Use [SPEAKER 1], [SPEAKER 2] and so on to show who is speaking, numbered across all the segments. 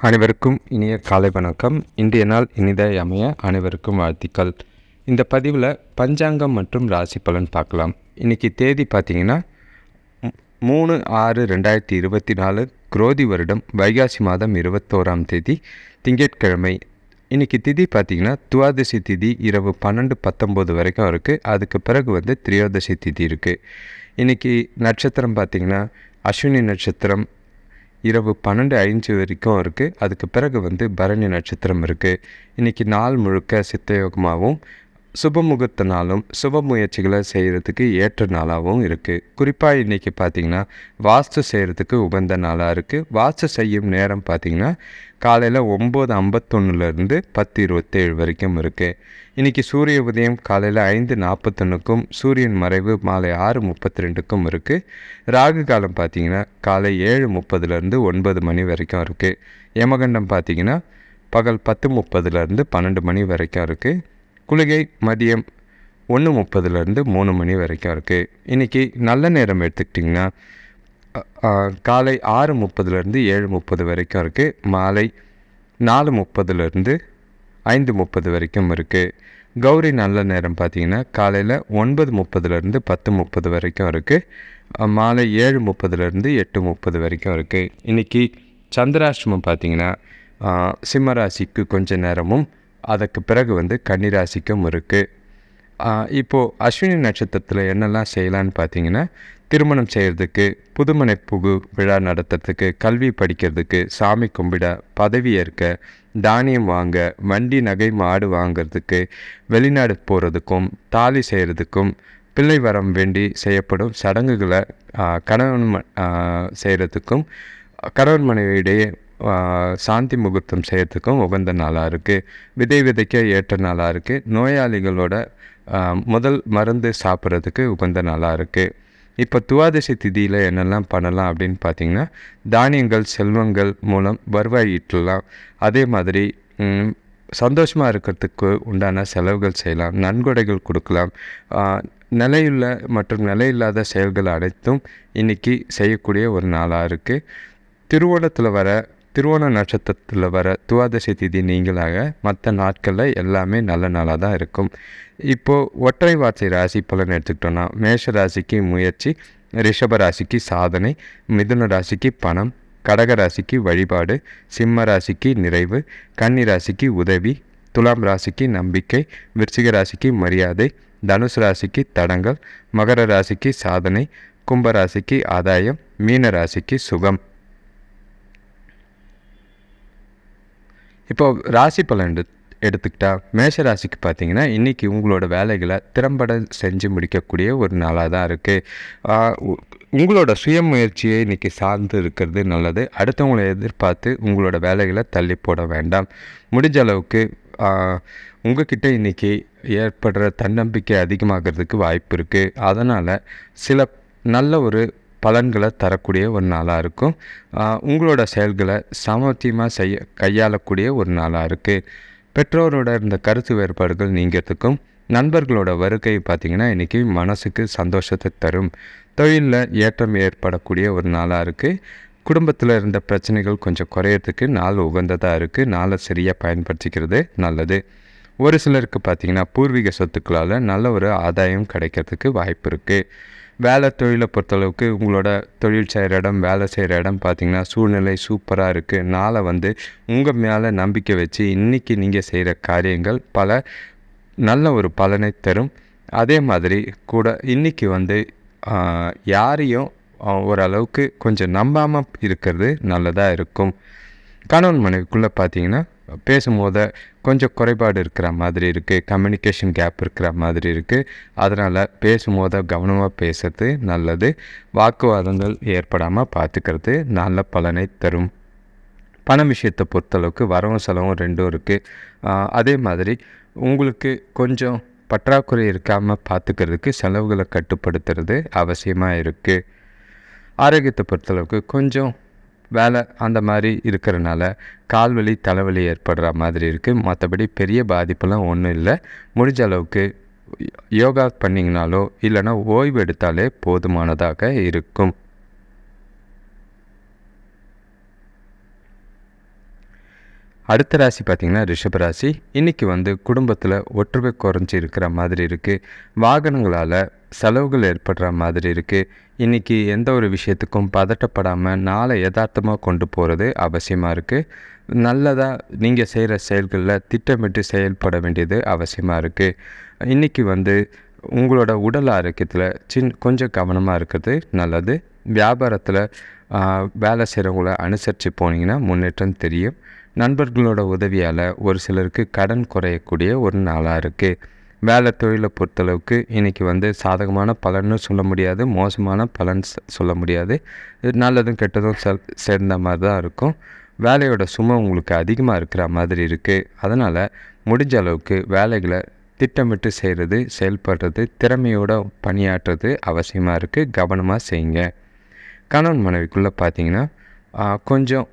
[SPEAKER 1] அனைவருக்கும் இனிய காலை வணக்கம். இன்றைய நாள் இனிதாய் அமைய அனைவருக்கும் வாழ்த்துக்கள். இந்த பதிவில் பஞ்சாங்கம் மற்றும் ராசி பலன் பார்க்கலாம். இன்றைக்கி தேதி பார்த்தீங்கன்னா மூணு ஆறு ரெண்டாயிரத்தி இருபத்தி நாலு குரோதி வருடம் வைகாசி மாதம் இருபத்தோராம் தேதி திங்கட்கிழமை. இன்றைக்கி திதி பார்த்தீங்கன்னா துவாதசி திதி இரவு பன்னெண்டு பத்தொம்போது வரைக்கும் இருக்குது அதுக்கு பிறகு வந்து திரியோதசி திதி இருக்குது இன்றைக்கி நட்சத்திரம் பார்த்தீங்கன்னா அஸ்வினி நட்சத்திரம் இரவு பன்னெண்டு ஐந்து வரைக்கும் இருக்குது அதுக்கு பிறகு வந்து பரணி நட்சத்திரம் இருக்குது இன்றைக்கி நாள் முழுக்க சித்தயோகமாகவும் சுபமுகூர்த்த நாளும் சுப முயற்சிகளை செய்கிறதுக்கு ஏற்ற நாளாகவும் இருக்குது குறிப்பாக இன்றைக்கி பார்த்திங்கன்னா வாஸ்து செய்கிறதுக்கு உகந்த நாளாக இருக்குது வாஸ்து செய்யும் நேரம் பார்த்திங்கன்னா காலையில் ஒம்பது ஐம்பத்தொன்னுலேருந்து பத்து இருபத்தேழு வரைக்கும் இருக்குது இன்றைக்கி சூரிய உதயம் காலையில் ஐந்து நாற்பத்தொன்னுக்கும் சூரியன் மறைவு மாலை ஆறு முப்பத்தி ரெண்டுக்கும் இருக்குது ராகு காலம் பார்த்தீங்கன்னா காலை ஏழு முப்பதுலேருந்து ஒன்பது மணி வரைக்கும் இருக்குது யமகண்டம் பார்த்தீங்கன்னா பகல் பத்து முப்பதுலேருந்து பன்னெண்டு மணி வரைக்கும் இருக்குது குளிகை மதியம் ஒன்று முப்பதுலேருந்து மூணு மணி வரைக்கும் இருக்குது இன்றைக்கி நல்ல நேரம் எடுத்துக்கிட்டிங்கன்னா காலை ஆறு முப்பதுலேருந்து ஏழு முப்பது வரைக்கும் இருக்குது மாலை நாலு முப்பதுலேருந்து ஐந்து முப்பது வரைக்கும் இருக்குது கௌரி நல்ல நேரம் பார்த்தீங்கன்னா காலையில் ஒன்பது முப்பதுலேருந்து பத்து முப்பது வரைக்கும் இருக்குது மாலை ஏழு முப்பதுலேருந்து எட்டு முப்பது வரைக்கும் இருக்குது இன்றைக்கி சந்திராஷ்டமம் பார்த்தீங்கன்னா சிம்மராசிக்கு கொஞ்ச நேரமும் அதுக்கு பிறகு வந்து கன்னிராசிக்கும் இருக்குது இப்போது அஸ்வினி நட்சத்திரத்தில் என்னெல்லாம் செய்யலான்னு பார்த்தீங்கன்னா திருமணம் செய்கிறதுக்கு புதுமனை புகு விழா நடத்துறதுக்கு கல்வி படிக்கிறதுக்கு சாமி கும்பிட பதவி ஏற்க தானியம் வாங்க வண்டி நகை மாடு வாங்குறதுக்கு வெளிநாடு போகிறதுக்கும் தாலி செய்கிறதுக்கும் பிள்ளை வரம் வேண்டி செய்யப்படும் சடங்குகளை கணவன் ம- செய்கிறதுக்கும் கணவன் மனைவியிடையே சாந்தி முகூர்த்தம் செய்கிறதுக்கும் உகந்த நாளாக இருக்குது விதை விதைக்க ஏற்ற நாளாக இருக்குது நோயாளிகளோட முதல் மருந்து சாப்பிட்றதுக்கு உகந்த நாளாக இருக்குது இப்போ துவாதசி திதியில் என்னெல்லாம் பண்ணலாம் அப்படின்னு பார்த்தீங்கன்னா தானியங்கள் செல்வங்கள் மூலம் வருவாய் ஈட்டலாம் அதே மாதிரி சந்தோஷமாக இருக்கிறதுக்கு உண்டான செலவுகள் செய்யலாம் நன்கொடைகள் கொடுக்கலாம். நிலையுள்ள மற்றும் நிலையில்லாத செயல்கள் அனைத்தும் இன்னைக்கு செய்யக்கூடிய ஒரு நாளாக இருக்குது திருவோணத்தில் வர திருவோண நட்சத்திரத்தில் வர துவாதசி திதி நீங்களாக மற்ற நாட்களில் எல்லாமே நல்ல நாளாக தான் இருக்கும். இப்போது ஒற்றை வார்த்தை ராசி பலன் எடுத்துக்கிட்டோன்னா மேஷ ராசிக்கு முயற்சி ரிஷப ராசிக்கு சாதனை மிதுன ராசிக்கு பணம் கடக ராசிக்கு வழிபாடு சிம்ம ராசிக்கு நிறைவு கன்னி ராசிக்கு உதவி துலாம் ராசிக்கு நம்பிக்கை விருச்சிக ராசிக்கு மரியாதை தனுசு ராசிக்கு தடங்கள் மகர ராசிக்கு சாதனை கும்ப ராசிக்கு ஆதாயம் மீன ராசிக்கு சுகம். இப்போ ராசி பலன் எடு எடுத்துக்கிட்டா மேஷ ராசிக்கு பார்த்தீங்கன்னா இன்றைக்கி உங்களோட வேலைகளை திறம்பட செஞ்சு முடிக்கக்கூடிய ஒரு நாளாக தான் இருக்குது உங்களோட சுய முயற்சியை இன்றைக்கி சார்ந்து இருக்கிறது நல்லது. அடுத்தவங்களை எதிர்பார்த்து உங்களோட வேலைகளை தள்ளி போட வேண்டாம். முடிஞ்ச அளவுக்கு உங்ககிட்ட இன்றைக்கி ஏற்படுற தன்னம்பிக்கை அதிகமாகிறதுக்கு வாய்ப்பு இருக்குது அதனால் சில நல்ல ஒரு பலன்களை தரக்கூடிய ஒரு நாளாக இருக்கும். உங்களோட செயல்களை சமத்தியமாக செய்ய கையாளக்கூடிய ஒரு நாளாக இருக்குது பெற்றோரோட இருந்த கருத்து வேறுபாடுகள் நீங்கிறதுக்கும் நண்பர்களோட வருகை பார்த்திங்கன்னா இன்றைக்கி மனசுக்கு சந்தோஷத்தை தரும். தொழிலில் ஏற்றம் ஏற்படக்கூடிய ஒரு நாளாக இருக்குது குடும்பத்தில் இருந்த பிரச்சனைகள் கொஞ்சம் குறையறதுக்கு நாள் உகந்ததாக இருக்குது நாளை சரியாக பயன்படுத்திக்கிறது நல்லது. ஒரு சிலருக்கு பார்த்திங்கன்னா பூர்வீக சொத்துக்களால் நல்ல ஒரு ஆதாயம் கிடைக்கிறதுக்கு வாய்ப்பு இருக்குது வேலை தொழிலை பொறுத்தளவுக்கு உங்களோட தொழில் செய்கிற இடம் வேலை செய்கிற இடம் பார்த்திங்கன்னா சூழ்நிலை சூப்பராக இருக்குது நாளை வந்து உங்கள் மேலே நம்பிக்கை வச்சு இன்றைக்கி நீங்கள் செய்கிற காரியங்கள் பல நல்ல ஒரு பலனை தரும். அதே மாதிரி கூட இன்றைக்கி வந்து யாரையும் ஓரளவுக்கு கொஞ்சம் நம்பாமல் இருக்கிறது நல்லதாக இருக்கும். கணவன் மனைவிக்குள்ளே பார்த்தீங்கன்னா பேசும்போது கொஞ்சம் குறைபாடு இருக்கிற மாதிரி இருக்குது கம்யூனிகேஷன் கேப் இருக்கிற மாதிரி இருக்குது அதனால் பேசும்போது கவனமாக பேசுறது நல்லது. வாக்குவாதங்கள் ஏற்படாமல் பார்த்துக்கிறது நல்ல பலனை தரும். பண விஷயத்தை பொறுத்தளவுக்கு வரவும் செலவும் ரெண்டும் இருக்குது அதே மாதிரி உங்களுக்கு கொஞ்சம் பற்றாக்குறை இருக்காமல் பார்த்துக்கிறதுக்கு செலவுகளை கட்டுப்படுத்துறது அவசியமாக இருக்குது ஆரோக்கியத்தை பொறுத்தளவுக்கு கொஞ்சம் வேலை அந்த மாதிரி இருக்கிறனால கால்வலி தலைவலி ஏற்படுற மாதிரி இருக்குது மற்றபடி பெரிய பாதிப்பெல்லாம் ஒன்றும் இல்லை. முடிஞ்ச அளவுக்கு யோகா பண்ணிங்கனாலோ இல்லைன்னா ஓய்வு எடுத்தாலே போதுமானதாக இருக்கும். அடுத்த ராசி பார்த்திங்கன்னா ரிஷபராசி இன்றைக்கி வந்து குடும்பத்தில் ஒற்றுமை குறைஞ்சி இருக்கிற மாதிரி இருக்குது வாகனங்களால் செலவுகள் ஏற்படுற மாதிரி இருக்குது இன்றைக்கி எந்த ஒரு விஷயத்துக்கும் பதட்டப்படாமல் நாளை யதார்த்தமாக கொண்டு போகிறது அவசியமாக இருக்குது நல்லதாக நீங்கள் செய்கிற செயல்களில் திட்டமிட்டு செயல்பட வேண்டியது அவசியமாக இருக்குது இன்றைக்கி வந்து உங்களோட உடல் ஆரோக்கியத்தில் சின் கொஞ்சம் கவனமாக இருக்கிறது நல்லது. வியாபாரத்தில் வேலை செய்கிறவங்கள அனுசரித்து போனீங்கன்னா முன்னேற்றம் தெரியும். நண்பர்களோட உதவியால் ஒரு சிலருக்கு கடன் குறையக்கூடிய ஒரு நாளாக இருக்குது வேலை தொழிலை பொறுத்தளவுக்கு இன்றைக்கி வந்து சாதகமான பலன்னு சொல்ல முடியாது மோசமான பலன் சொல்ல முடியாது. நல்லதும் கெட்டதும் செல் சேர்ந்த மாதிரி தான் இருக்கும். வேலையோட சுமை உங்களுக்கு அதிகமாக இருக்கிற மாதிரி இருக்குது அதனால் முடிஞ்ச அளவுக்கு வேலைகளை திட்டமிட்டு செய்கிறது செயல்படுறது திறமையோடு பணியாற்றுறது அவசியமாக இருக்குது கவனமாக செய்யுங்க. கணவன் மனைவிக்குள்ளே பார்த்தீங்கன்னா கொஞ்சம்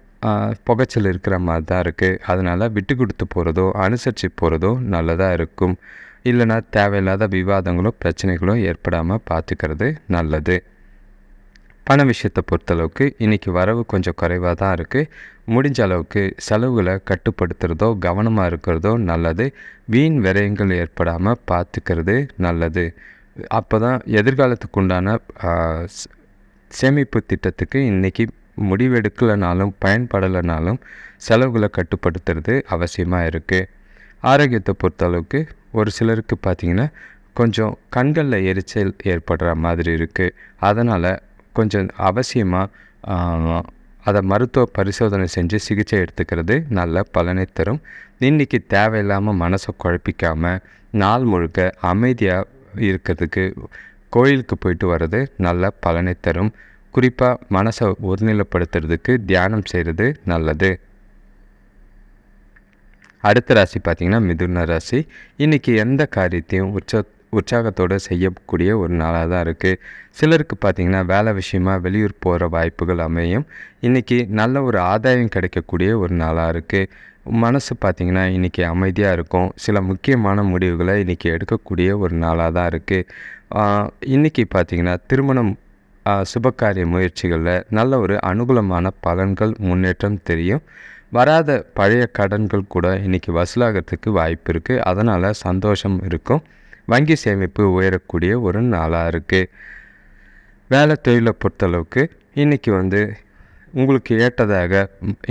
[SPEAKER 1] புகைச்சல் இருக்கிற மாதிரி தான் இருக்குது அதனால் விட்டு கொடுத்து போகிறதோ அனுசரித்து போகிறதோ நல்லதாக இருக்கும். இல்லைனா தேவையில்லாத விவாதங்களோ பிரச்சனைகளோ ஏற்படாமல் பார்த்துக்கிறது நல்லது. பண விஷயத்தை பொறுத்தளவுக்கு இன்றைக்கி வரவு கொஞ்சம் குறைவாக தான் இருக்குது முடிஞ்ச அளவுக்கு செலவுகளை கட்டுப்படுத்துகிறதோ கவனமாக இருக்கிறதோ நல்லது. வீண் விரயங்கள் ஏற்படாமல் பார்த்துக்கிறது நல்லது. அப்போ தான் எதிர்காலத்துக்கு உண்டான சேமிப்பு திட்டத்துக்கு இன்றைக்கி முடிவெடுக்கலைனாலும் பயன்படலைனாலும் செலவுகளை கட்டுப்படுத்துறது அவசியமாக இருக்குது ஆரோக்கியத்தை பொறுத்தளவுக்கு ஒரு சிலருக்கு பார்த்திங்கன்னா கொஞ்சம் கண்களில் எரிச்சல் ஏற்படுற மாதிரி இருக்குது அதனால் கொஞ்சம் அவசியமாக அதை மருத்துவ பரிசோதனை செஞ்சு சிகிச்சை எடுத்துக்கிறது நல்ல பலனை தரும். இன்றைக்கி தேவையில்லாமல் மனசை குழப்பிக்காமல் நாள் முழுக்க அமைதியாக இருக்கிறதுக்கு கோயிலுக்கு போயிட்டு வர்றது நல்ல பலனை தரும். குறிப்பாக மனசை ஒருநிலைப்படுத்துறதுக்கு தியானம் செய்கிறது நல்லது. அடுத்த ராசி பார்த்திங்கன்னா மிதுன ராசி. இன்றைக்கி எந்த காரியத்தையும் உற்ச உற்சாகத்தோடு செய்யக்கூடிய ஒரு நாளாக தான் இருக்குது சிலருக்கு பார்த்திங்கன்னா வேலை விஷயமா வெளியூர் போகிற வாய்ப்புகள் அமையும். இன்றைக்கி நல்ல ஒரு ஆதாயம் கிடைக்கக்கூடிய ஒரு நாளாக இருக்குது மனசு பார்த்திங்கன்னா இன்றைக்கி அமைதியாக இருக்கும். சில முக்கியமான முடிவுகளை இன்றைக்கி எடுக்கக்கூடிய ஒரு நாளாக தான் இருக்குது இன்றைக்கி பார்த்திங்கன்னா திருமணம் சுபகாரிய முயற்சிகளில் நல்ல ஒரு அனுகூலமான பலன்கள் முன்னேற்றம் தெரியும். வராத பழைய கடன்கள் கூட இன்றைக்கி வசூலாகிறதுக்கு வாய்ப்பு இருக்குது அதனால் சந்தோஷம் இருக்கும். வங்கி சேமிப்பு உயரக்கூடிய ஒரு நாளாக இருக்குது வேலை தொழிலை பொறுத்தளவுக்கு இன்றைக்கி வந்து உங்களுக்கு ஏற்றதாக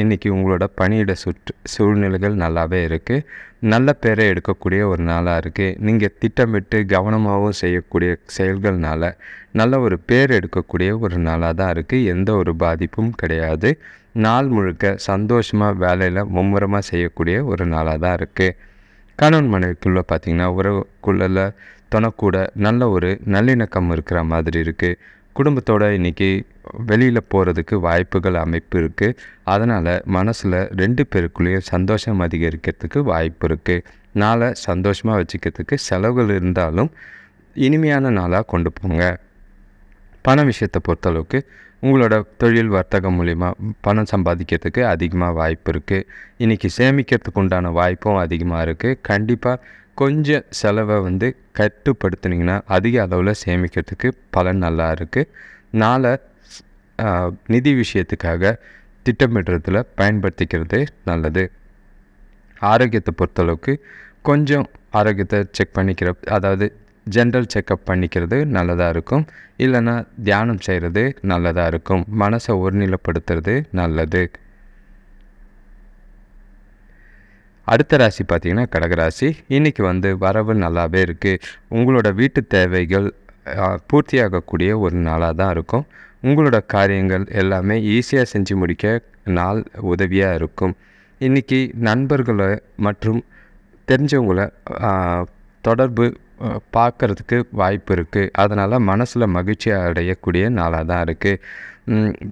[SPEAKER 1] இன்றைக்கி உங்களோட பணியிட சுற்று சூழ்நிலைகள் நல்லாவே இருக்குது நல்ல பேரை எடுக்கக்கூடிய ஒரு நாளாக இருக்குது நீங்கள் திட்டமிட்டு கவனமாகவும் செய்யக்கூடிய செயல்கள்னால நல்ல ஒரு பேர் எடுக்கக்கூடிய ஒரு நாளாக தான் இருக்குது எந்த ஒரு பாதிப்பும் கிடையாது. நாள் முழுக்க சந்தோஷமாக வேலையில் மும்முரமாக செய்யக்கூடிய ஒரு நாளாக தான் இருக்குது கணவன் மனைவிக்குள்ளே பார்த்திங்கன்னா உறவுக்குள்ள தனக்கூட நல்ல ஒரு நல்லிணக்கம் இருக்கிற மாதிரி இருக்குது குடும்பத்தோடு இன்றைக்கி வெளியில் போகிறதுக்கு வாய்ப்புகள் அமைப்பு இருக்குது அதனால் மனசில் ரெண்டு பேருக்குள்ளேயும் சந்தோஷம் அதிகரிக்கிறதுக்கு வாய்ப்பு இருக்குது நாளை சந்தோஷமாக வச்சுக்கிறதுக்கு செலவுகள் இருந்தாலும் இனிமையான நாளாக கொண்டு போங்க. பண விஷயத்தை பொறுத்தளவுக்கு உங்களோட தொழில் வர்த்தகம் மூலிமா பணம் சம்பாதிக்கிறதுக்கு அதிகமாக வாய்ப்பு இருக்குது இன்றைக்கி சேமிக்கிறதுக்கு உண்டான வாய்ப்பும் அதிகமாக இருக்குது கண்டிப்பாக கொஞ்சம் செலவை வந்து கட்டுப்படுத்துனீங்கன்னா அதிக அளவில் சேமிக்கிறதுக்கு பலன் நல்லா இருக்குது நாளை நிதி விஷயத்துக்காக திட்டமிடுறதுல பயன்படுத்திக்கிறது நல்லது. ஆரோக்கியத்தை பொறுத்தளவுக்கு கொஞ்சம் ஆரோக்கியத்தை செக் பண்ணிக்கிற அதாவது ஜென்ரல் செக்கப் பண்ணிக்கிறது நல்லதாக இருக்கும். இல்லைன்னா தியானம் செய்கிறது நல்லதாக இருக்கும். மனசை ஒருநிலைப்படுத்துறது நல்லது. அடுத்த ராசி பார்த்திங்கன்னா கடகராசி இன்றைக்கி வந்து வரவு நல்லாவே இருக்குது உங்களோட வீட்டு தேவைகள் பூர்த்தியாகக்கூடிய ஒரு நாளாக தான் இருக்கும். உங்களோட காரியங்கள் எல்லாமே ஈஸியாக செஞ்சு முடிக்க நாள் உதவியாக இருக்கும். இன்றைக்கி நண்பர்களை மற்றும் தெரிஞ்சவங்களை தொடர்பு பார்க்குறதுக்கு வாய்ப்பு இருக்குது அதனால் மனசில் மகிழ்ச்சி அடையக்கூடிய நாளாக தான் இருக்குது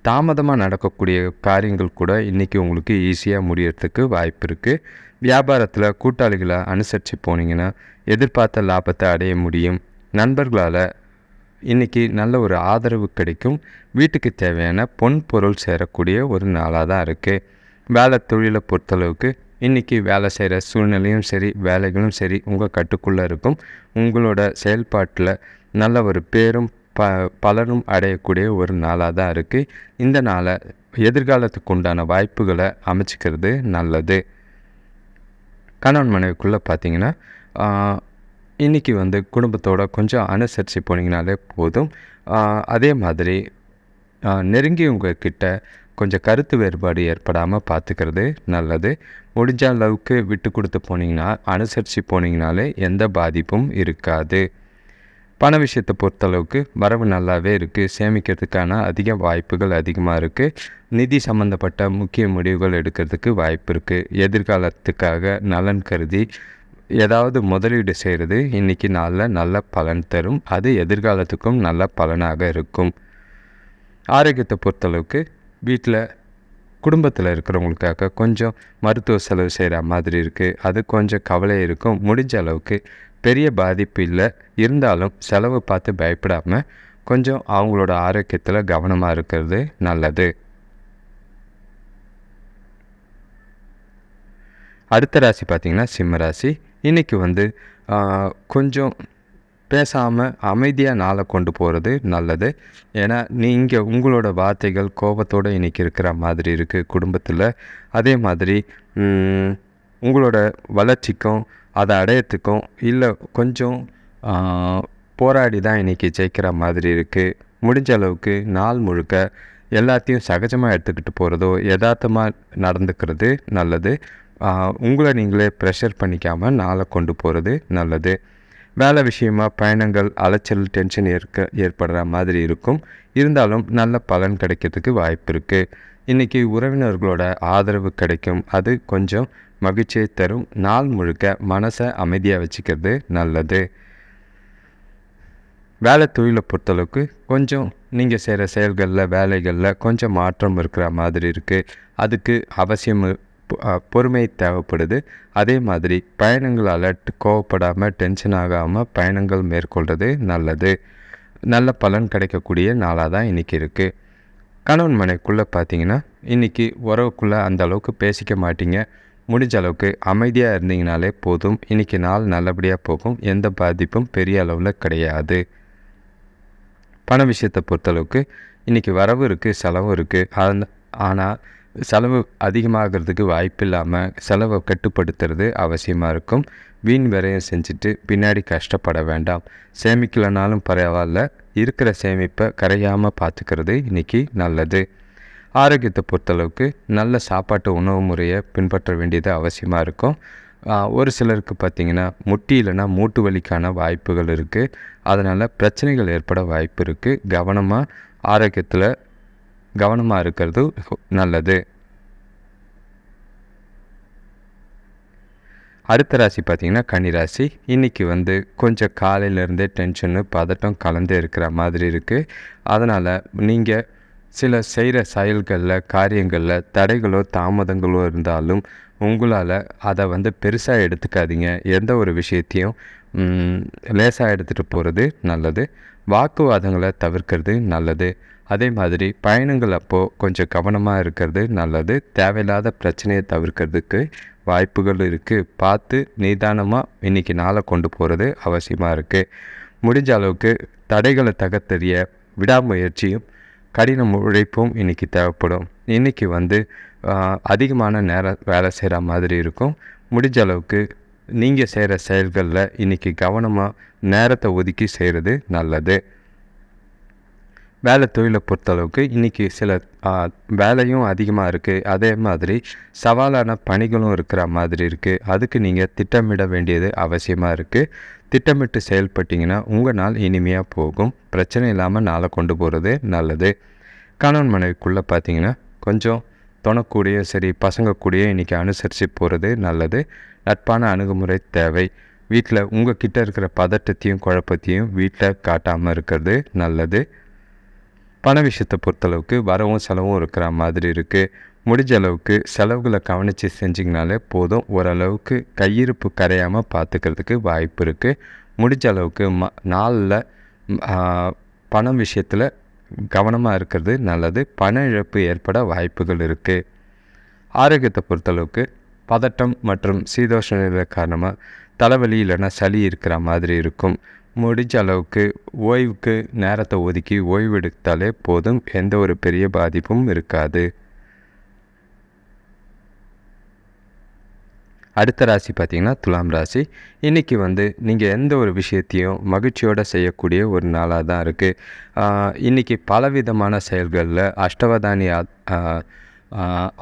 [SPEAKER 1] தாமதமாக நடக்கக்கூடிய காரியங்கள் கூட இன்றைக்கி உங்களுக்கு ஈஸியாக முடியறதுக்கு வாய்ப்பு இருக்குது வியாபாரத்தில் கூட்டாளிகளை அனுசரித்து போனீங்கன்னா எதிர்பார்த்த லாபத்தை அடைய முடியும். நண்பர்களால் இன்றைக்கி நல்ல ஒரு ஆதரவு கிடைக்கும். வீட்டுக்கு தேவையான பொன் பொருள் சேரக்கூடிய ஒரு நாளாக தான் இருக்குது வேலை தொழிலை பொறுத்தளவுக்கு இன்றைக்கி வேலை செய்கிற சூழ்நிலையும் சரி வேலைகளும் சரி உங்கள் கட்டுக்குள்ளே இருக்கும். உங்களோட செயல்பாட்டில் நல்ல ஒரு பேரும் ப பலரும் அடையக்கூடிய ஒரு நாளாக தான் இருக்குது இந்த நாளை எதிர்காலத்துக்கு உண்டான வாய்ப்புகளை அமைச்சிக்கிறது நல்லது. கணவன் மனைவிக்குள்ளே பார்த்தீங்கன்னா இன்றைக்கி வந்து குடும்பத்தோட கொஞ்சம் அனுசரித்து போனீங்கனாலே போதும். அதே மாதிரி ஆஹ் நெருங்கியவங்க கிட்ட கொஞ்சம் கருத்து வேறுபாடு ஏற்படாமல் பார்த்துக்கிறது நல்லது. முடிஞ்ச அளவுக்கு விட்டு கொடுத்து போனீங்கன்னா அனுசரித்து போனீங்கனாலே எந்த பாதிப்பும் இருக்காது. பண விஷயத்தை பொறுத்தளவுக்கு வரவு நல்லாவே இருக்குது சேமிக்கிறதுக்கான அதிக வாய்ப்புகள் அதிகமாக இருக்குது நிதி சம்மந்தப்பட்ட முக்கிய முடிவுகள் எடுக்கிறதுக்கு வாய்ப்பு இருக்குது எதிர்காலத்துக்காக நலன் கருதி ஏதாவது முதலீடு செய்கிறது இன்றைக்கி நாளில் நல்ல பலன் தரும். அது எதிர்காலத்துக்கும் நல்ல பலனாக இருக்கும். ஆரோக்கியத்தை பொறுத்தளவுக்கு வீட்டில் குடும்பத்தில் இருக்கிறவங்களுக்காக கொஞ்சம் மருத்துவ செலவு செய்கிற மாதிரி இருக்குது அது கொஞ்சம் கவலை இருக்கும். முடிஞ்ச அளவுக்கு பெரிய பாதிப்பு இல்லை. இருந்தாலும் செலவு பார்த்து பயப்படாமல் கொஞ்சம் அவங்களோட ஆரோக்கியத்தில் கவனமாக இருக்கிறது நல்லது. அடுத்த ராசி பார்த்திங்கன்னா சிம்ம ராசி. இன்றைக்கி வந்து கொஞ்சம் பேசாமல் அமைதியாக நாளை கொண்டு போகிறது நல்லது. ஏன்னா நீங்கள் உங்களோட வார்த்தைகள் கோபத்தோடு இன்றைக்கி இருக்கிற மாதிரி இருக்குது குடும்பத்தில். அதே மாதிரி உங்களோட வளர்ச்சிக்கும் அதை அடையத்துக்கும் இல்லை கொஞ்சம் போராடி தான் இன்றைக்கி ஜெயிக்கிற மாதிரி இருக்குது முடிஞ்ச அளவுக்கு நாள் முழுக்க எல்லாத்தையும் சகஜமாக எடுத்துக்கிட்டு போகிறதோ யதார்த்தமாக நடந்துக்கிறது நல்லது. உங்களை நீங்களே ப்ரெஷர் பண்ணிக்காமல் நாளை கொண்டு போகிறது நல்லது. வேலை விஷயமா பயணங்கள் அலைச்சல் டென்ஷன் ஏற்க ஏற்படுற மாதிரி இருக்கும். இருந்தாலும் நல்ல பலன் கிடைக்கிறதுக்கு வாய்ப்பு இருக்குது இன்றைக்கி உறவினர்களோட ஆதரவு கிடைக்கும். அது கொஞ்சம் மகிழ்ச்சியை தரும். நாள் முழுக்க மனசை அமைதியாக வச்சுக்கிறது நல்லது. வேலை தொழிலை பொறுத்தளவுக்கு கொஞ்சம் நீங்கள் செய்கிற செயல்களில் வேலைகளில் கொஞ்சம் மாற்றம் இருக்கிற மாதிரி இருக்குது அதுக்கு அவசியம் பொறுமை தேவைப்படுது. அதே மாதிரி பயணங்களால் கோவப்படாமல் டென்ஷன் ஆகாமல் பயணங்கள் மேற்கொள்கிறது நல்லது. நல்ல பலன் கிடைக்கக்கூடிய நாளாக தான் இன்றைக்கி இருக்குது கணவன் மனைக்குள்ளே பார்த்தீங்கன்னா இன்றைக்கி உறவுக்குள்ளே அந்த அளவுக்கு பேசிக்க மாட்டீங்க. முடிஞ்ச அளவுக்கு அமைதியாக இருந்தீங்கனாலே போதும். இன்றைக்கி நாள் நல்லபடியாக போகும். எந்த பாதிப்பும் பெரிய அளவில் கிடையாது. பண விஷயத்தை பொறுத்தளவுக்கு இன்றைக்கி வரவு இருக்குது செலவும் இருக்குது அந் ஆனால் செலவு அதிகமாகிறதுக்கு வாய்ப்பு இல்லாமல் செலவை கட்டுப்படுத்துறது அவசியமாக இருக்கும். வீண் விரையை செஞ்சுட்டு பின்னாடி கஷ்டப்பட வேண்டாம். சேமிக்கலைனாலும் பரவாயில்ல. இருக்கிற சேமிப்பை கரையாமல் பார்த்துக்கிறது இன்றைக்கி நல்லது. ஆரோக்கியத்தை பொறுத்தளவுக்கு நல்ல சாப்பாட்டு உணவு முறையை பின்பற்ற வேண்டியது அவசியமாக இருக்கும். ஒரு சிலருக்கு பார்த்திங்கன்னா முட்டி இல்லைன்னா மூட்டு வலிக்கான வாய்ப்புகள் இருக்குது அதனால் பிரச்சனைகள் ஏற்பட வாய்ப்பு இருக்குது கவனமாக ஆரோக்கியத்தில் கவனமாக இருக்கிறது நல்லது. அடுத்த ராசி பார்த்திங்கன்னா கன்னிராசி இன்றைக்கி வந்து கொஞ்சம் காலையிலேருந்தே டென்ஷனு பதட்டம் கலந்து இருக்கிற மாதிரி இருக்குது அதனால் நீங்கள் சில செய்கிற செயல்களில் காரியங்களில் தடைகளோ தாமதங்களோ இருந்தாலும் உங்களால் அதை வந்து பெருசாக எடுத்துக்காதீங்க. எந்த ஒரு விஷயத்தையும் லேசாக எடுத்துகிட்டு போகிறது நல்லது. வாக்குவாதங்களை தவிர்க்கிறது நல்லது. அதே மாதிரி பயணங்கள் அப்போது கொஞ்சம் கவனமாக இருக்கிறது நல்லது. தேவையில்லாத பிரச்சனையை தவிர்க்கிறதுக்கு வாய்ப்புகள் இருக்குது பார்த்து நிதானமாக இன்றைக்கி நாளை கொண்டு போகிறது அவசியமாக இருக்குது முடிஞ்ச அளவுக்கு தடைகளை தகர்த்தறிய விடாமுயற்சியும் கடின உழைப்பும் இன்றைக்கி தேவைப்படும். இன்றைக்கி வந்து அதிகமான நேரம் வேலை செய்கிற மாதிரி இருக்கும். முடிஞ்ச அளவுக்கு நீங்கள் செய்கிற செயல்களில் இன்றைக்கி கவனமாக நேரத்தை ஒதுக்கி செய்கிறது நல்லது. வேலை தொழிலை பொறுத்தளவுக்கு இன்றைக்கி சில வேலையும் அதிகமாக இருக்குது அதே மாதிரி சவாலான பணிகளும் இருக்கிற மாதிரி இருக்குது அதுக்கு நீங்கள் திட்டமிட வேண்டியது அவசியமாக இருக்குது திட்டமிட்டு செயல்பட்டிங்கன்னா உங்கள் நாள் இனிமையாக போகும். பிரச்சனை இல்லாமல் நாளை கொண்டு போகிறது நல்லது. கணவன் மனைவிக்குள்ளே பார்த்தீங்கன்னா கொஞ்சம் துணக்கூடிய சரி பசங்க கூடயே இன்றைக்கி அனுசரித்து போகிறது நல்லது. நட்பான அணுகுமுறை தேவை. வீட்டில் உங்கள் கிட்டே இருக்கிற பதட்டத்தையும் குழப்பத்தையும் வீட்டில் காட்டாமல் இருக்கிறது நல்லது. பண விஷயத்தை பொறுத்தளவுக்கு வரவும் செலவும் இருக்கிற மாதிரி இருக்குது முடிஞ்ச அளவுக்கு செலவுகளை கவனித்து செஞ்சிங்கனாலே போதும். ஓரளவுக்கு கையிருப்பு கரையாமல் பார்த்துக்கிறதுக்கு வாய்ப்பு இருக்குது முடிஞ்ச அளவுக்கு ம நாளில் பணம் விஷயத்தில் கவனமாக இருக்கிறது நல்லது. பண இழப்பு ஏற்பட வாய்ப்புகள் இருக்குது ஆரோக்கியத்தை பொறுத்தளவுக்கு பதட்டம் மற்றும் சீதோஷ நிலை காரணமாக தலைவலி இல்லைன்னா சளி இருக்கிற மாதிரி இருக்கும். முடிஞ்ச அளவுக்கு ஓய்வுக்கு நேரத்தை ஒதுக்கி ஓய்வு எடுத்தாலே போதும். எந்த ஒரு பெரிய பாதிப்பும் இருக்காது. அடுத்த ராசி பார்த்திங்கன்னா துலாம் ராசி. இன்றைக்கி வந்து நீங்கள் எந்த ஒரு விஷயத்தையும் மகிழ்ச்சியோடு செய்யக்கூடிய ஒரு நாளாக தான் இருக்குது இன்றைக்கி பலவிதமான செயல்களில் அஷ்டவதானி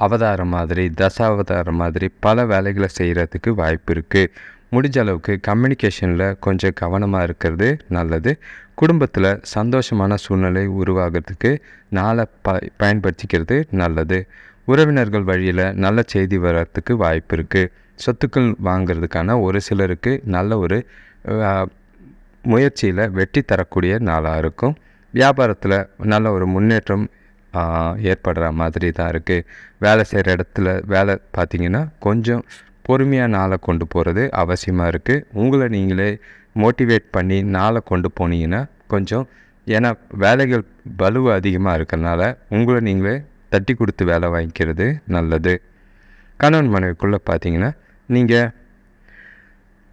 [SPEAKER 1] அவதாரம் மாதிரி தசாவதாரம் மாதிரி பல வேலைகளை செய்கிறதுக்கு வாய்ப்பு இருக்குது முடிஞ்ச அளவுக்கு கம்யூனிகேஷனில் கொஞ்சம் கவனமாக இருக்கிறது நல்லது. குடும்பத்தில் சந்தோஷமான சூழ்நிலை உருவாகிறதுக்கு நாளை ப பயன்படுத்திக்கிறது நல்லது. உறவினர்கள் வழியில் நல்ல செய்தி வர்றதுக்கு வாய்ப்பு இருக்குது சொத்துக்கள் வாங்கிறதுக்கான ஒரு சிலருக்கு நல்ல ஒரு முயற்சியில் வெற்றி தரக்கூடிய நாளாக இருக்கும். வியாபாரத்தில் நல்ல ஒரு முன்னேற்றம் ஏற்படுற மாதிரி தான் இருக்குது வேலை செய்கிற இடத்துல வேலை பார்த்தீங்கன்னா கொஞ்சம் பொறுமையாக நாளை கொண்டு போகிறது அவசியமாக இருக்குது உங்களை நீங்களே மோட்டிவேட் பண்ணி நாளை கொண்டு போனீங்கன்னா கொஞ்சம் ஏன்னா வேலைகள் வலு அதிகமாக இருக்கிறனால உங்களை நீங்களே தட்டி கொடுத்து வேலை வாங்கிக்கிறது நல்லது. கணவன் மனைவிக்குள்ளே பார்த்தீங்கன்னா நீங்கள்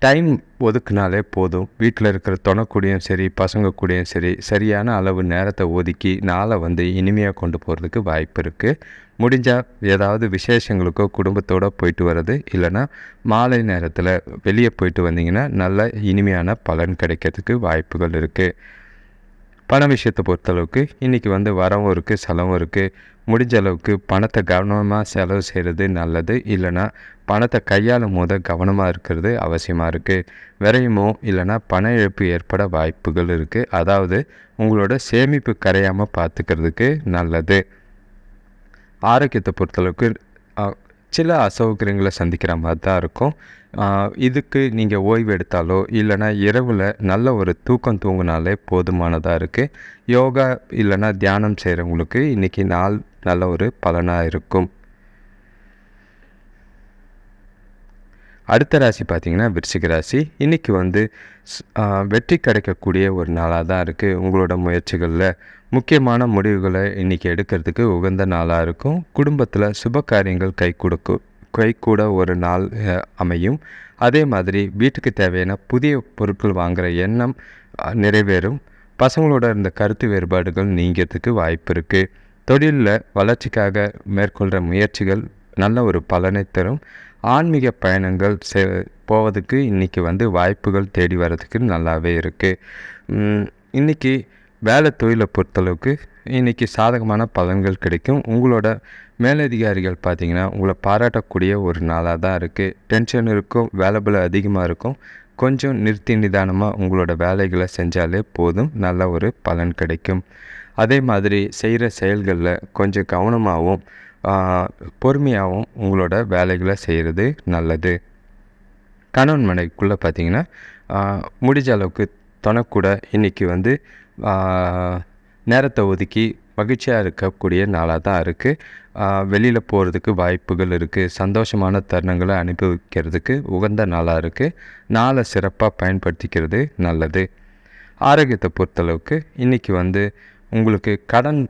[SPEAKER 1] டைம் ஒதுக்குனாலே போதும். வீட்டில் இருக்கிற துணைக்கூடியும் சரி பசங்க கூடயும் சரி சரியான அளவு நேரத்தை ஒதுக்கி நாளை வந்து இனிமையாக கொண்டு போகிறதுக்கு வாய்ப்பு இருக்குது முடிஞ்சால் ஏதாவது விசேஷங்களுக்கோ குடும்பத்தோடு போயிட்டு வர்றது இல்லைன்னா மாலை நேரத்தில் வெளியே போயிட்டு வந்தீங்கன்னா நல்ல இனிமையான பலன் கிடைக்கிறதுக்கு வாய்ப்புகள் இருக்குது பண விஷயத்தை பொறுத்தளவுக்கு இன்றைக்கி வந்து வரவும் இருக்குது செலவும் இருக்குது முடிஞ்ச அளவுக்கு பணத்தை கவனமாக செலவு செய்கிறது நல்லது இல்லைன்னா பணத்தை கையாளும் போது கவனமாக இருக்கிறது அவசியமாக இருக்குது விரையுமோ இல்லைன்னா பண இழப்பு ஏற்பட வாய்ப்புகள் இருக்குது அதாவது உங்களோட சேமிப்பு கரையாமல் பார்த்துக்கிறதுக்கு நல்லது. ஆரோக்கியத்தை பொறுத்தளவுக்கு சில அசௌகரியங்களை சந்திக்கிற மாதிரி தான் இருக்கும். இதுக்கு நீங்கள் ஓய்வு எடுத்தாலோ இல்லைன்னா இரவில் நல்ல ஒரு தூக்கம் தூங்கினாலே போதுமானதாக இருக்குது யோகா இல்லைன்னா தியானம் செய்கிறவங்களுக்கு இன்றைக்கி நாள் நல்ல ஒரு பலனாக இருக்கும். அடுத்த ராசி பார்த்திங்கன்னா விருச்சிக ராசி. இன்றைக்கி வந்து வெற்றி கிடைக்கக்கூடிய ஒரு நாளாக தான் இருக்குது உங்களோட முயற்சிகளில் முக்கியமான முடிவுகளை இன்றைக்கி எடுக்கிறதுக்கு உகந்த நாளாக இருக்கும். குடும்பத்தில் சுப காரியங்கள் கை கொடுக்கும் கைகூட ஒரு நாள் அமையும். அதே மாதிரி வீட்டுக்கு தேவையான புதிய பொருட்கள் வாங்குகிற எண்ணம் நிறைவேறும். பசங்களோட இருந்த கருத்து வேறுபாடுகள் நீங்கிறதுக்கு வாய்ப்பு இருக்குது தொழிலில் வளர்ச்சிக்காக மேற்கொள்கிற முயற்சிகள் நல்ல ஒரு பலனை தரும். ஆன்மீக பயணங்கள் செ போவதுக்கு இன்றைக்கி வந்து வாய்ப்புகள் தேடி வர்றதுக்கு நல்லாவே இருக்குது இன்றைக்கி வேலை தொழிலை பொறுத்தளவுக்கு இன்றைக்கி சாதகமான பலன்கள் கிடைக்கும். உங்களோட மேலதிகாரிகள் பார்த்தீங்கன்னா உங்களை பாராட்டக்கூடிய ஒரு நாளாக தான் இருக்குது டென்ஷன் இருக்கும் வேலை அதிகமாக இருக்கும். கொஞ்சம் நிறுத்தி நிதானமாக உங்களோட வேலைகளை செஞ்சாலே போதும் நல்ல ஒரு பலன் கிடைக்கும். அதே மாதிரி செய்கிற செயல்களில் கொஞ்சம் கவனமாகவும் பொறுமையாகவும் உங்களோட வேலைகளை செய்கிறது நல்லது. கணவன் மனைவிக்குள்ளே பார்த்தீங்கன்னா முடிஞ்ச அளவுக்கு தனக்கூட இன்றைக்கி வந்து நேரத்தை ஒதுக்கி மகிழ்ச்சியாக இருக்கக்கூடிய நாளாக தான் இருக்குது வெளியில் போகிறதுக்கு வாய்ப்புகள் இருக்குது சந்தோஷமான தருணங்களை அனுபவிக்கிறதுக்கு உகந்த நாளாக இருக்குது நாளை சிறப்பாக பயன்படுத்திக்கிறது நல்லது. ஆரோக்கியத்தை பொறுத்தளவுக்கு இன்றைக்கி வந்து உங்களுக்கு கடன்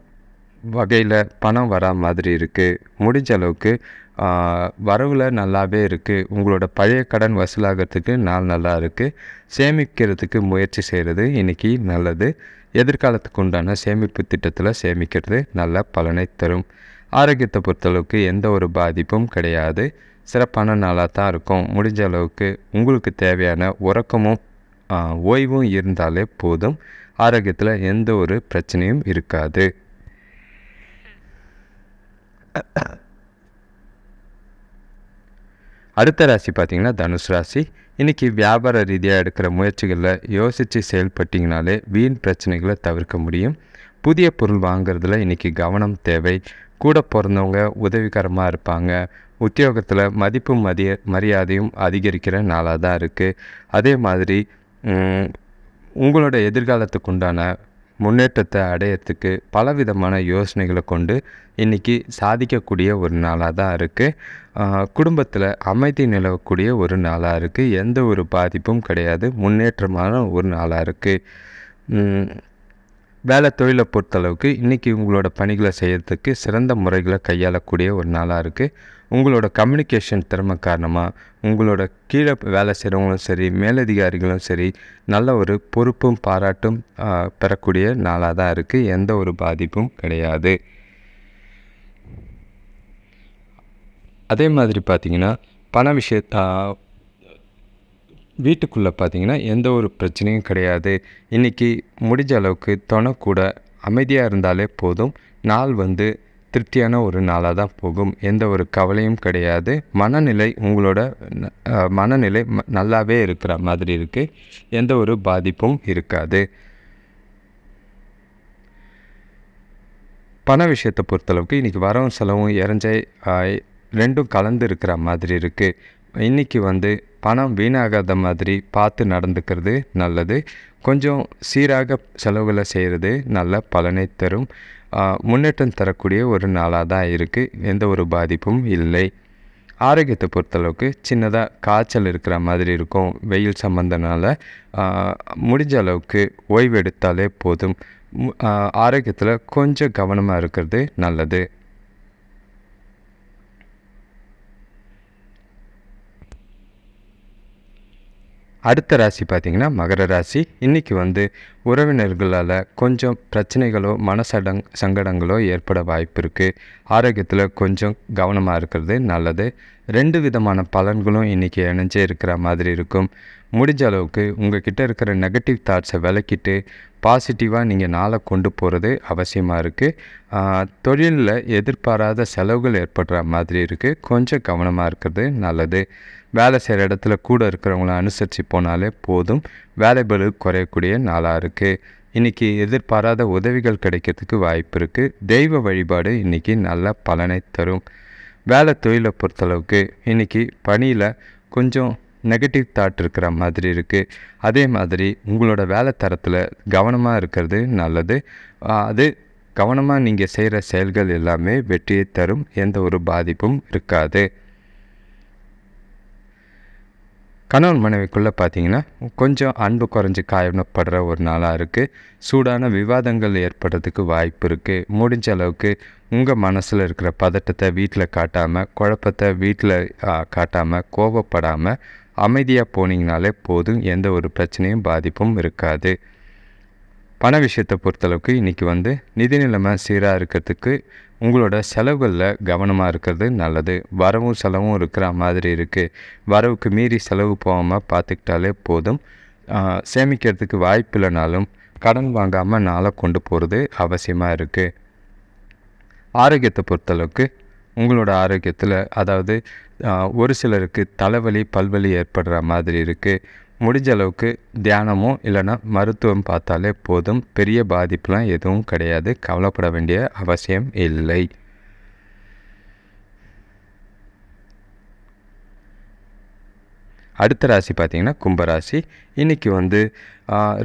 [SPEAKER 1] வகையில் பணம் வரா மாதிரி இருக்குது முடிஞ்ச அளவுக்கு வரவில் நல்லாவே இருக்குது உங்களோட பழைய கடன் வசூலாகிறதுக்கு நாள் நல்லா இருக்குது சேமிக்கிறதுக்கு முயற்சி செய்கிறது இன்றைக்கி நல்லது. எதிர்காலத்துக்கு உண்டான சேமிப்பு திட்டத்தில் சேமிக்கிறது நல்ல பலனை தரும். ஆரோக்கியத்தை பொறுத்தளவுக்கு எந்த ஒரு பாதிப்பும் கிடையாது. சிறப்பான நாளாக தான் இருக்கும். முடிஞ்ச அளவுக்கு உங்களுக்கு தேவையான உறக்கமும் ஓய்வும் இருந்தாலே போதும். ஆரோக்கியத்தில் எந்த ஒரு பிரச்சனையும் இருக்காது. அடுத்த ராசி பார்த்தீங்கன்னா தனுஷ் ராசி. இன்றைக்கி வியாபார ரீதியாக எடுக்கிற முயற்சிகளில் யோசித்து செயல்பட்டிங்கனாலே வீண் பிரச்சனைகளை தவிர்க்க முடியும். புதிய பொருள் வாங்குறதுல இன்றைக்கி கவனம் தேவை. கூட பிறந்தவங்க உதவிகரமாக இருப்பாங்க. உத்தியோகத்தில் மதிப்பும் மதிய மரியாதையும் அதிகரிக்கிற நாளாக தான் இருக்குது அதே மாதிரி உங்களோட எதிர்காலத்துக்கு உண்டான முன்னேற்றத்தை அடையறதுக்கு பலவிதமான யோசனைகளை கொண்டு இன்றைக்கி சாதிக்கக்கூடிய ஒரு நாளாக தான் இருக்குது குடும்பத்தில் அமைதி நிலவக்கூடிய ஒரு நாளாக இருக்குது எந்த ஒரு பாதிப்பும் கிடையாது. முன்னேற்றமான ஒரு நாளாக இருக்குது வேலை தொழிலை பொறுத்தளவுக்கு இன்றைக்கி உங்களோட பணிகளை செய்கிறதுக்கு சிறந்த முறைகளை கையாளக்கூடிய ஒரு நாளாக இருக்குது உங்களோட கம்யூனிகேஷன் திறமை காரணமாக உங்களோட கீழே வேலை செய்கிறவங்களும் சரி மேலதிகாரிகளும் சரி நல்ல ஒரு பொறுப்பும் பாராட்டும் பெறக்கூடிய நாளாக தான் இருக்குது எந்த ஒரு பாதிப்பும் கிடையாது. அதே மாதிரி பார்த்தீங்கன்னா பண விஷய வீட்டுக்குள்ளே பார்த்தீங்கன்னா எந்த ஒரு பிரச்சனையும் கிடையாது. இன்றைக்கி முடிஞ்ச அளவுக்கு துணை கூட அமைதியாக இருந்தாலே போதும். நாள் வந்து திருப்தியான ஒரு நாளாக தான் போகும். எந்த ஒரு கவலையும் கிடையாது. மனநிலை உங்களோட மனநிலை ம- நல்லாவே இருக்கிற மாதிரி இருக்குது எந்த ஒரு பாதிப்பும் இருக்காது. பண விஷயத்தை பொறுத்தளவுக்கு இன்றைக்கி வரவும் செலவும் இறஞ்ச ரெண்டும் கலந்து இருக்கிற மாதிரி இருக்குது இன்றைக்கி வந்து பணம் வீணாகாத மாதிரி பார்த்து நடந்துக்கிறது நல்லது. கொஞ்சம் சீராக செலவுகளை செய்கிறது நல்ல பலனை தரும். முன்னேற்றம் தரக்கூடிய ஒரு நாளாக தான் இருக்குது எந்த ஒரு பாதிப்பும் இல்லை. ஆரோக்கியத்தை பொறுத்தளவுக்கு சின்னதாக காய்ச்சல் இருக்கிற மாதிரி இருக்கும். வெயில் சம்மந்தனால் முடிஞ்ச அளவுக்கு ஓய்வு எடுத்தாலே போதும். ஆரோக்கியத்தில் கொஞ்சம் கவனமாக இருக்கிறது நல்லது. அடுத்த ராசி பார்த்திங்கன்னா மகர ராசி. இன்றைக்கி வந்து உறவினர்களால் கொஞ்சம் பிரச்சனைகளோ மனசடங் சங்கடங்களோ ஏற்பட வாய்ப்பு இருக்குது ஆரோக்கியத்தில் கொஞ்சம் கவனமாக இருக்கிறது நல்லது. ரெண்டு விதமான பலன்களும் இன்றைக்கி இணைஞ்சே இருக்கிற மாதிரி இருக்கும். முடிஞ்ச அளவுக்கு உங்கள் கிட்டே இருக்கிற நெகட்டிவ் தாட்ஸை விளக்கிட்டு பாசிட்டிவாக நீங்கள் நாளை கொண்டு போகிறது அவசியமாக இருக்குது தொழிலில் எதிர்பாராத செலவுகள் ஏற்படுற மாதிரி இருக்குது கொஞ்சம் கவனமாக இருக்கிறது நல்லது. வேலை செய்கிற இடத்துல கூட இருக்கிறவங்கள அனுசரித்து போனாலே போதும். வேலைபளு குறையக்கூடிய நாளாக இருக்குது இன்றைக்கி எதிர்பாராத உதவிகள் கிடைக்கிறதுக்கு வாய்ப்பு இருக்குது தெய்வ வழிபாடு இன்றைக்கி நல்ல பலனை தரும். வேலை தொழிலை பொறுத்தளவுக்கு இன்றைக்கி பணியில் கொஞ்சம் நெகட்டிவ் தாட் இருக்கிற மாதிரி இருக்குது அதே மாதிரி உங்களோட வேலை தரத்தில் கவனமாக இருக்கிறது நல்லது. அது கவனமாக நீங்கள் செய்கிற செயல்கள் எல்லாமே வெற்றியை தரும். எந்த ஒரு பாதிப்பும் இருக்காது. கணவன் மனைவிக்குள்ளே பார்த்தீங்கன்னா கொஞ்சம் அன்பு குறைஞ்சி காயப்படுற ஒரு நாளாக இருக்குது சூடான விவாதங்கள் ஏற்படுறதுக்கு வாய்ப்பு இருக்குது முடிஞ்ச அளவுக்கு உங்கள் மனசில் இருக்கிற பதட்டத்தை வீட்டில் காட்டாமல் குழப்பத்தை வீட்டில் காட்டாமல் கோபப்படாமல் அமைதியாக போனீங்கனாலே போதும். எந்த ஒரு பிரச்சனையும் பாதிப்பும் இருக்காது. பண விஷயத்தை பொறுத்தளவுக்கு இன்றைக்கி வந்து நிதி நிலைமை சீராக இருக்கிறதுக்கு உங்களோட செலவுகளில் கவனமாக இருக்கிறது நல்லது. வரவும் செலவும் இருக்கிற மாதிரி இருக்குது வரவுக்கு மீறி செலவு போகாமல் பார்த்துக்கிட்டாலே போதும். சேமிக்கிறதுக்கு வாய்ப்பு இல்லைனாலும் கடன் வாங்காமல் நாளை கொண்டு போகிறது அவசியமாக இருக்குது ஆரோக்கியத்தை பொறுத்தளவுக்கு உங்களோட ஆரோக்கியத்தில் அதாவது ஒரு சிலருக்கு தலைவலி பல்வலி ஏற்படுற மாதிரி இருக்குது முடிஞ்ச அளவுக்கு தியானமோ இல்லைன்னா மருத்துவம் பார்த்தாலே போதும். பெரிய பாதிப்புலாம் எதுவும் கிடையாது. கவலைப்பட வேண்டிய அவசியம் இல்லை. அடுத்த ராசி பார்த்தீங்கன்னா கும்பராசி. இன்றைக்கி வந்து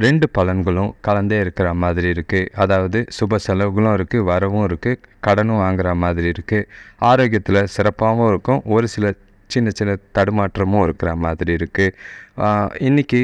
[SPEAKER 1] ரெண்டு பலன்களும் கலந்தே இருக்கிற மாதிரி இருக்குது அதாவது சுப செலவுகளும் இருக்குது வரவும் இருக்குது கடனும் வாங்குற மாதிரி இருக்குது ஆரோக்கியத்தில் சிறப்பாகவும் இருக்கும். ஒரு சில சின்ன சின்ன தடுமாற்றமும் இருக்கிற மாதிரி இருக்குது இன்றைக்கி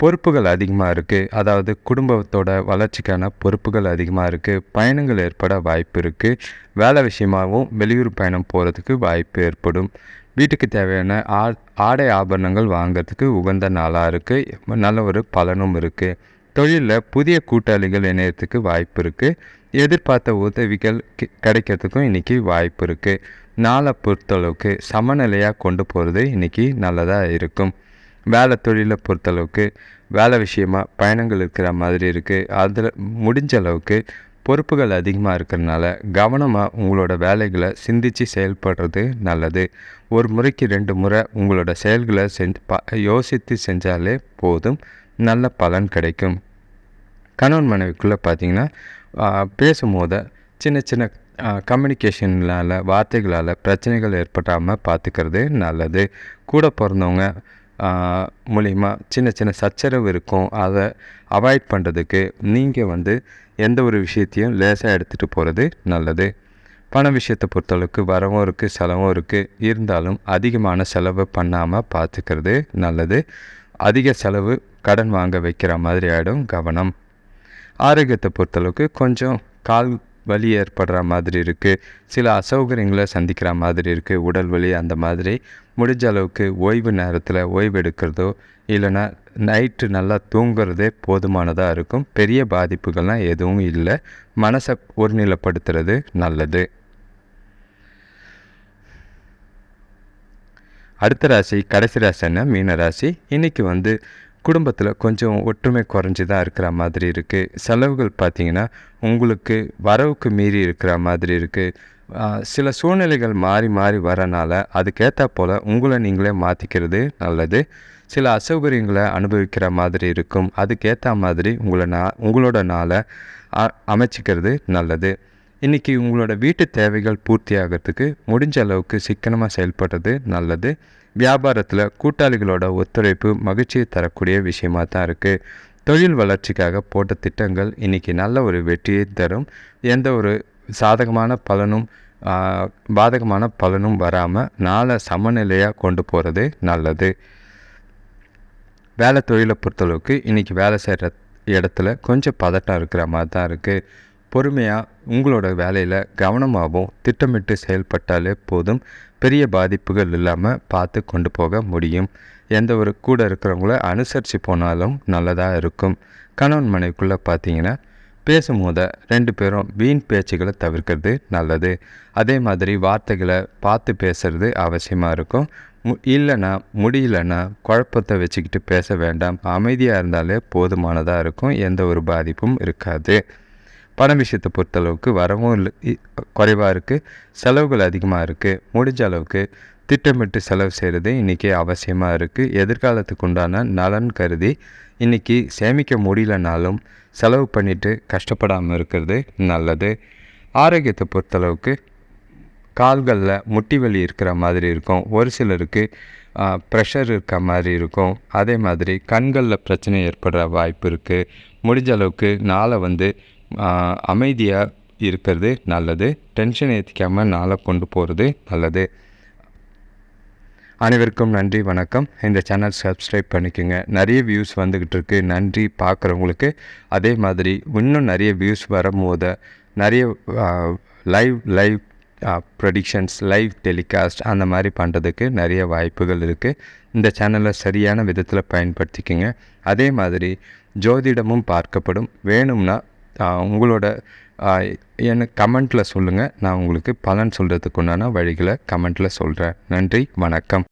[SPEAKER 1] பொறுப்புகள் அதிகமாக இருக்குது அதாவது குடும்பத்தோட வளர்ச்சிக்கான பொறுப்புகள் அதிகமாக இருக்குது பயணங்கள் ஏற்பட வாய்ப்பு இருக்குது வேலை விஷயமாகவும் வெளியூர் பயணம் போகிறதுக்கு வாய்ப்பு ஏற்படும். வீட்டுக்கு தேவையான ஆ ஆடை ஆபரணங்கள் வாங்குறதுக்கு உகந்த நாளாக இருக்குது நல்ல ஒரு பலனும் இருக்குது தொழிலில் புதிய கூட்டாளிகள் இணையத்துக்கு வாய்ப்பு இருக்குது எதிர்பார்த்த உதவிகள் கிடைக்கிறதுக்கும் இன்றைக்கி வாய்ப்பு இருக்குது நாளை பொறுத்தளவுக்கு சமநிலையாக கொண்டு போகிறது இன்றைக்கி நல்லதாக இருக்கும். வேலை தொழிலை பொறுத்தளவுக்கு வேலை விஷயமா பயணங்கள் இருக்கிற மாதிரி இருக்குது அதில் முடிஞ்ச அளவுக்கு பொறுப்புகள் அதிகமாக இருக்கிறனால கவனமாக உங்களோட வேலைகளை சிந்தித்து செயல்படுறது நல்லது. ஒரு முறைக்கு ரெண்டு முறை உங்களோட செயல்களை செஞ்சு ப யோசித்து செஞ்சாலே போதும். நல்ல பலன் கிடைக்கும். கணவன் மனைவிக்குள்ளே பார்த்தீங்கன்னா பேசும்போது சின்ன சின்ன கம்யூனிகேஷனால் வார்த்தைகளால் பிரச்சனைகள் ஏற்படாமல் பார்த்துக்கிறது நல்லது. கூட பிறந்தவங்க மூலிமா சின்ன சின்ன சச்சரவு இருக்கும். அதை அவாய்ட் பண்ணுறதுக்கு நீங்கள் வந்து எந்த ஒரு விஷயத்தையும் லேசாக எடுத்துகிட்டு போகிறது நல்லது. பண விஷயத்தை பொறுத்தளவுக்கு வரவும் இருக்குது செலவும் இருக்குது இருந்தாலும் அதிகமான செலவு பண்ணாமல் பார்த்துக்கிறது நல்லது. அதிக செலவு கடன் வாங்க வைக்கிற மாதிரி ஆகிடும் கவனம். ஆரோக்கியத்தை பொறுத்தளவுக்கு கொஞ்சம் கால் வலி ஏற்படுற மாதிரி இருக்குது சில அசௌகரியங்களை சந்திக்கிற மாதிரி இருக்குது உடல் வலி அந்த மாதிரி. முடிஞ்ச அளவுக்கு ஓய்வு நேரத்தில் ஓய்வு எடுக்கிறதோ இல்லைன்னா நைட்டு நல்லா தூங்குறதே போதுமானதாக இருக்கும். பெரிய பாதிப்புகள்லாம் எதுவும் இல்லை. மனசை ஒருநிலைப்படுத்துறது நல்லது. அடுத்த ராசி கடைசி ராசின்னா மீன ராசி. இன்றைக்கி வந்து குடும்பத்தில் கொஞ்சம் ஒற்றுமை குறைஞ்சி தான் இருக்கிற மாதிரி இருக்குது செலவுகள் பார்த்திங்கன்னா உங்களுக்கு வரவுக்கு மீறி இருக்கிற மாதிரி இருக்குது சில சூழ்நிலைகள் மாறி மாறி வரனால அதுக்கேற்ற போல் உங்களை நீங்களே மாற்றிக்கிறது நல்லது. சில அசௌகரியங்களை அனுபவிக்கிற மாதிரி இருக்கும். அதுக்கேற்ற மாதிரி உங்களை நா உங்களோட நாளை அ- அமைச்சிக்கிறது நல்லது. இன்றைக்கி உங்களோட வீட்டு தேவைகள் பூர்த்தி ஆகிறதுக்கு முடிஞ்ச அளவுக்கு சிக்கனமாக செயல்படுறது நல்லது. வியாபாரத்தில் கூட்டாளிகளோட ஒத்துழைப்பு மகிழ்ச்சியை தரக்கூடிய விஷயமாக தான் இருக்குது தொழில் வளர்ச்சிக்காக போட்ட திட்டங்கள் இன்றைக்கி நல்ல ஒரு வெற்றியை தரும். எந்த ஒரு சாதகமான பலனும் பாதகமான பலனும் வராமல் நாளை சமநிலையாக கொண்டு போகிறது நல்லது. வேலை தொழிலை பொறுத்தளவுக்கு இன்றைக்கி வேலை செய்கிற இடத்துல கொஞ்சம் பதட்டம் இருக்கிற மாதிரி தான் இருக்குது பொறுமையாக உங்களோட வேலையில் கவனமாகவும் திட்டமிட்டு செயல்பட்டாலே போதும். பெரிய பாதிப்புகள் இல்லாமல் பார்த்து கொண்டு போக முடியும். எந்த ஒரு கூட இருக்கிறவங்கள அனுசரித்து போனாலும் நல்லதாக இருக்கும். கணவன் மனைவிக்குள்ளே பார்த்தீங்கன்னா பேசும்போது ரெண்டு பேரும் வீண் பேச்சுகளை தவிர்க்கிறது நல்லது. அதே மாதிரி வார்த்தைகளை பார்த்து பேசுறது அவசியமாக இருக்கும். மு இல்லைன்னா முடியலன்னா குழப்பத்தை வச்சுக்கிட்டு பேச வேண்டாம். அமைதியாக இருந்தாலே போதுமானதாக இருக்கும். எந்த ஒரு பாதிப்பும் இருக்காது. பணம் விஷயத்தை பொறுத்தளவுக்கு வரவும் இல்லை. குறைவாக இருக்குது செலவுகள் அதிகமாக இருக்குது முடிஞ்ச அளவுக்கு திட்டமிட்டு செலவு செய்கிறது இன்றைக்கி அவசியமாக இருக்குது எதிர்காலத்துக்கு உண்டான நலன் கருதி இன்றைக்கி சேமிக்க முடியலனாலும் செலவு பண்ணிவிட்டு கஷ்டப்படாமல் இருக்கிறது நல்லது. ஆரோக்கியத்தை பொறுத்தளவுக்கு கால்களில் முட்டி வலி இருக்கிற மாதிரி இருக்கும். ஒரு சிலருக்கு ப்ரெஷர் இருக்க மாதிரி இருக்கும். அதே மாதிரி கண்களில் பிரச்சனை ஏற்படுற வாய்ப்பு இருக்குது முடிஞ்ச அளவுக்கு நாளை வந்து அமைதியாக இருக்கிறது நல்லது. டென்ஷன் ஏற்றிக்காமல் நாளை கொண்டு போகிறது நல்லது. அனைவருக்கும் நன்றி வணக்கம். இந்த சேனல் சப்ஸ்கிரைப் பண்ணிக்கோங்க. நிறைய வியூஸ் வந்துக்கிட்டு இருக்கு. நன்றி பார்க்குறவங்களுக்கு. அதே மாதிரி இன்னும் நிறைய வியூஸ் வரும்போது நிறைய live live productions live telecast அந்த மாதிரி பண்ணுறதுக்கு நிறைய வாய்ப்புகள் இருக்குது இந்த சேனலை சரியான விதத்தில் பயன்படுத்திக்கோங்க. அதே மாதிரி ஜோதிடமும் பார்க்கப்படும். வேணும்னா உங்களோட என்ன எனக்கு கமெண்ட்டில் சொல்லுங்கள் நான் உங்களுக்கு பலன் சொல்கிறதுக்கு உண்டான வழிகளை கமெண்ட்டில் சொல்கிறேன் நன்றி வணக்கம்.